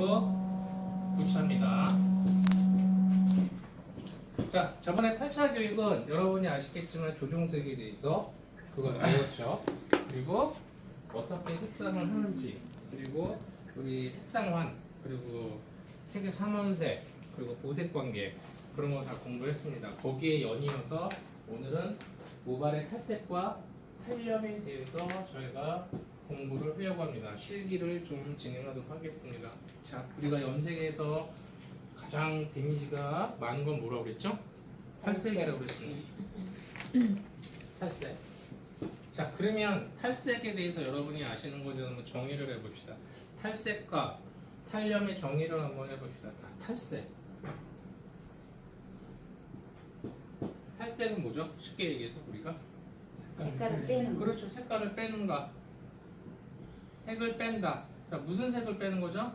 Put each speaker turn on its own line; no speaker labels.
그대로 붙여합니다. 자, 저번에 8차 교육은 여러분이 아시겠지만 조종색에 대해서 그걸 배웠죠. 그리고 어떻게 색상을 하는지, 그리고 우리 색상환, 그리고 색의 삼원색, 그리고 보색 관계 그런 거 다 공부했습니다. 거기에 연이어서 오늘은 모발의 탈색과 탄력에 대해서 저희가 공부를 하려고 합니다. 실기를 좀 진행하도록 하겠습니다. 자, 우리가 염색에서 가장 데미지가 많은 건 뭐라고 그랬죠? 탈색이라고 그랬습니다. 탈색. 자, 그러면 탈색에 대해서 여러분이 아시는 거에 대해서 정의를 해봅시다. 탈색과 탈염의 정의를 한번 해봅시다. 다 탈색. 탈색은 뭐죠? 쉽게 얘기해서 우리가
색깔을 빼는 거.
그렇죠. 색깔을 빼는가. 색을 뺀다. 자, 무슨 색을 빼는 거죠?